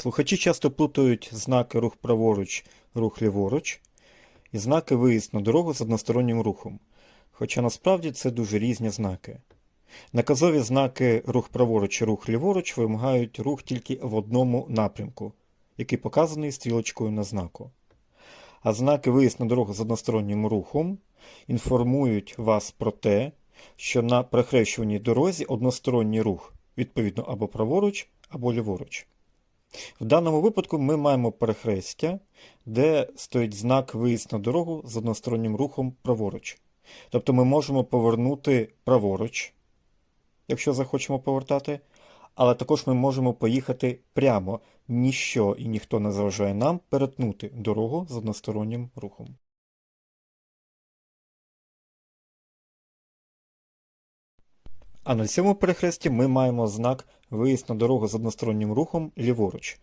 Слухачі часто плутають знаки рух праворуч, рух ліворуч і знаки виїзд на дорогу з одностороннім рухом. Хоча насправді це дуже різні знаки. Наказові знаки рух праворуч і рух ліворуч вимагають рух тільки в одному напрямку, який показаний стрілочкою на знаку. А знаки виїзд на дорогу з одностороннім рухом інформують вас про те, що на перехрещуваній дорозі односторонній рух, відповідно або праворуч, або ліворуч. В даному випадку ми маємо перехрестя, де стоїть знак виїзд на дорогу з одностороннім рухом праворуч. Тобто ми можемо повернути праворуч, якщо захочемо повертати, але також ми можемо поїхати прямо. Ніщо і ніхто не заважає нам перетнути дорогу з одностороннім рухом. А на цьому перехресті ми маємо знак виїзд на дорогу з одностороннім рухом ліворуч.